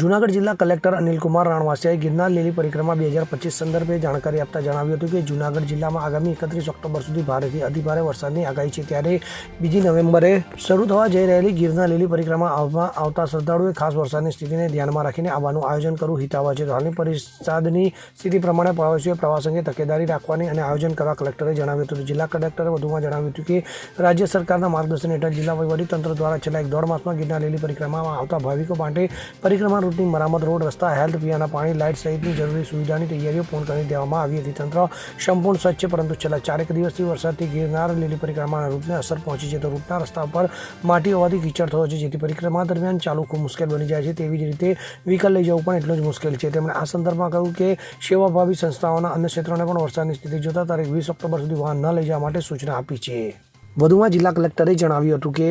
જૂનાગઢ જિલ્લા કલેક્ટર અનિલકુમાર રાણવાસિયાએ ગિરનાર લીલી પરિક્રમા બે હજાર પચીસ સંદર્ભે જાણકારી આપતા જણાવ્યું હતું કે જૂનાગઢ જિલ્લામાં આગામી એકત્રીસ ઓક્ટોબર સુધી ભારેથી અતિભારે વરસાદની આગાહી છે. ત્યારે બીજી નવેમ્બરે શરૂ થવા જઈ રહેલી ગિરનાર લીલી પરિક્રમા આવતા શ્રદ્ધાળુએ ખાસ વરસાદની સ્થિતિને ધ્યાનમાં રાખીને આવવાનું આયોજન કરવું હિતાવહ છે. હાલની વરસાદની સ્થિતિ પ્રમાણે પ્રવાસીઓએ પ્રવાસ અંગે તકેદારી રાખવાની અને આયોજન કરવા કલેક્ટરે જણાવ્યું હતું. જિલ્લા કલેક્ટરે વધુમાં જણાવ્યું હતું કે રાજ્ય સરકારના માર્ગદર્શન હેઠળ જિલ્લા વહીવટીતંત્ર દ્વારા છેલ્લા એક દોઢ માસમાં ગિરનાર લીલી પરિક્રમામાં આવતા ભાવિકો માટે પરિક્રમા રૂટની મરામત રોડ રસ્તા હેલ્થ પીવાના પાણી લાઇટ સહિતની જરૂરી સુવિધાની તૈયારીઓ પૂર્ણ કરી દેવામાં આવી હતી તંત્ર સંપૂર્ણ સજ્જ છે પરંતુ છેલ્લા ચારેક દિવસથી વરસાદથી ગિરનાર લીલી પરિક્રમાના રૂટને અસર પહોંચી છે તો રૂટના રસ્તા પર માટી હોવાથી કીચડ થયો છે જેથી પરિક્રમા દરમિયાન ચાલુ ખૂબ મુશ્કેલ બની જાય છે તેવી જ રીતે વ્હીકલ લઈ જવું પણ એટલું જ મુશ્કેલ છે તેમણે આ સંદર્ભમાં કહ્યું કે સેવાભાવી સંસ્થાઓના અન્ય ક્ષેત્રોને પણ વરસાદની સ્થિતિ જોતા તારીખ વીસ ઓક્ટોબર સુધી વાહન ન લઈ જવા માટે સૂચના આપી છે વધુમાં જિલ્લા કલેક્ટરે જણાવ્યું હતું કે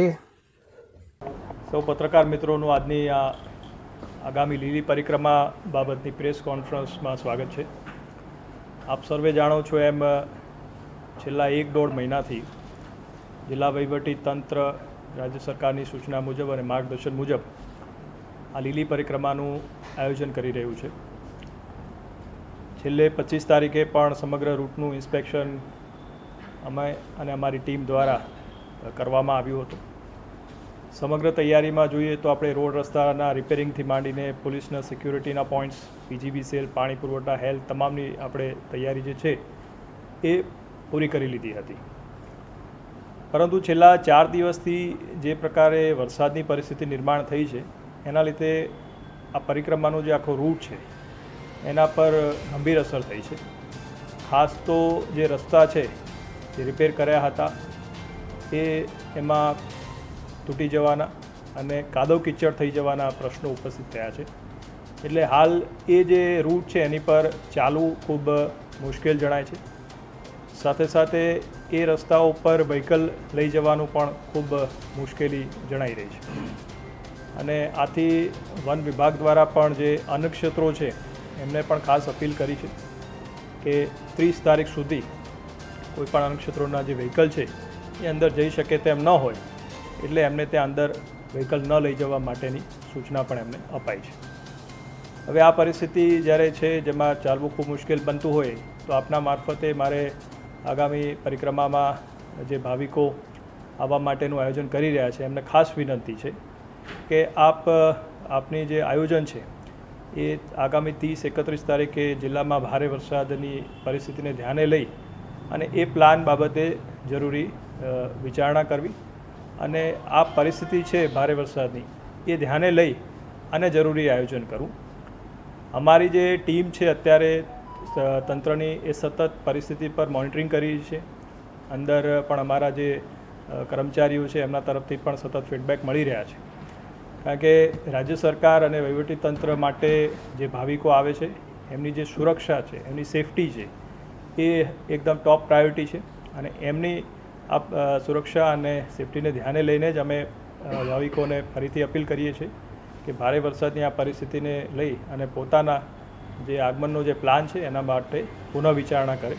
સૌ પત્રકાર મિત્રોનું આજની આ આગામી લીલી પરિક્રમા બાબતની પ્રેસ કોન્ફરન્સમાં સ્વાગત છે. આપ સર્વે જાણો છો એમ છેલ્લા એક દોઢ મહિનાથી જિલ્લા વહીવટી તંત્ર, રાજ્ય સરકારની સૂચના મુજબ અને માર્ગદર્શન મુજબ આ લીલી પરિક્રમાનું આયોજન કરી રહ્યું છે. છેલ્લે પચીસ તારીખે પણ સમગ્ર રૂટનું ઇન્સ્પેક્શન અમે અને અમારી ટીમ દ્વારા કરવામાં આવ્યું હતું. સમગ્ર તૈયારીમાં જોઈએ તો આપણે રોડ રસ્તાના રિપેરિંગથી માંડીને પોલીસના સિક્યુરિટીના પોઈન્ટ્સ, પીજીબી સેલ, પાણી પુરવઠા હેલ્થ તમામની આપણે તૈયારી જે છે એ પૂરી કરી લીધી હતી. પરંતુ છેલ્લા ચાર દિવસથી જે પ્રકારે વરસાદની પરિસ્થિતિ નિર્માણ થઈ છે, એના લીધે આ પરિક્રમાનો જે આખો રૂટ છે, એના પર ગંભીર અસર થઈ છે. ખાસ તો જે રસ્તા છે, જે રિપેર કર્યા હતા, એ એમાં તૂટી જવાના અને કાદવ કિચડ થઈ જવાના પ્રશ્નો ઉપસ્થિત થયા છે. એટલે હાલ એ જે રૂટ છે એની પર ચાલવું ખૂબ મુશ્કેલ જણાય છે. સાથે સાથે એ રસ્તા ઉપર વ્હીકલ લઈ જવાનું પણ ખૂબ મુશ્કેલી જણાઈ રહી છે. અને આથી વન વિભાગ દ્વારા પણ જે અન્નક્ષેત્રો છે, એમને પણ ખાસ અપીલ કરી છે કે ત્રીસ તારીખ સુધી કોઈપણ અન્નક્ષેત્રોના જે વ્હીકલ છે, એ અંદર જઈ શકે તેમ ન હોય એટલે એમને ત્યાં અંદર વ્હીકલ ન લઈ જવા માટેની સૂચના પણ એમને અપાઈ છે. હવે આ પરિસ્થિતિ જ્યારે છે, જેમાં ચાલવું ખૂબ મુશ્કેલ બનતું હોય, તો આપના મારફતે મારે આગામી પરિક્રમામાં જે ભાવિકો આવવા માટેનું આયોજન કરી રહ્યા છે, એમને ખાસ વિનંતી છે કે આપ, આપની જે આયોજન છે, એ આગામી ત્રીસ એકત્રીસ તારીખે જિલ્લામાં ભારે વરસાદની પરિસ્થિતિને ધ્યાને લઈ અને એ પ્લાન બાબતે જરૂરી વિચારણા કરવી અને આ પરિસ્થિતિ છે ભારે વરસાદની, એ ધ્યાને લઈ અને જરૂરી આયોજન કરવું અમારી જે ટીમ છે અત્યારે તંત્રની એ સતત પરિસ્થિતિ પર મોનિટરિંગ કરી છે. અંદર પણ અમારા જે કર્મચારીઓ છે, એમના તરફથી પણ સતત ફીડબેક મળી રહ્યા છે. કારણ કે રાજ્ય સરકાર અને વહીવટીતંત્ર માટે જે ભાવિકો આવે છે, એમની જે સુરક્ષા છે, એમની સેફટી છે, એ એકદમ ટોપ પ્રાયોરિટી છે. અને એમની આ સુરક્ષા અને સેફટીને ધ્યાને લઈને જ અમે ભાવિકોને ફરીથી અપીલ કરીએ છીએ કે ભારે વરસાદની આ પરિસ્થિતિને લઈ અને પોતાના જે આગમનનો જે પ્લાન છે એના માટે પુનઃ વિચારણા કરે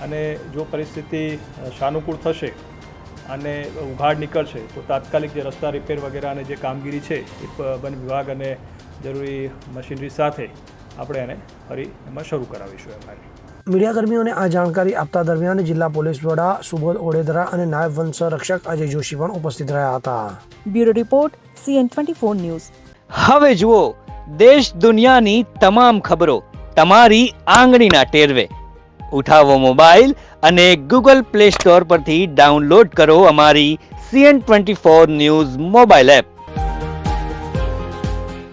અને જો પરિસ્થિતિ સાનુકૂળ થશે અને ઉઘાડ નીકળશે તો તાત્કાલિક જે રસ્તા રિપેર વગેરેની જે કામગીરી છે એ વન વિભાગ અને જરૂરી મશીનરી સાથે આપણે એને ફરી એમાં શરૂ કરાવીશું અમારી મીડિયાકર્મીઓને આ જાણકારી આપતા દરમિયાન જિલ્લા પોલીસ વડા સુબોધ ઓડેદરા અને નાયબ વન સંરક્ષક અજય જોશી પણ ઉપસ્થિત રહ્યા હતા. Bureau report CN twenty four news. હવે જુઓ દેશ દુનિયાની તમામ ખબરો તમારી આંગળીના ટેરવે. ઉઠાવો મોબાઈલ અને ગૂગલ પ્લે સ્ટોર પરથી ડાઉનલોડ કરો અમારી CN twenty four news mobile app.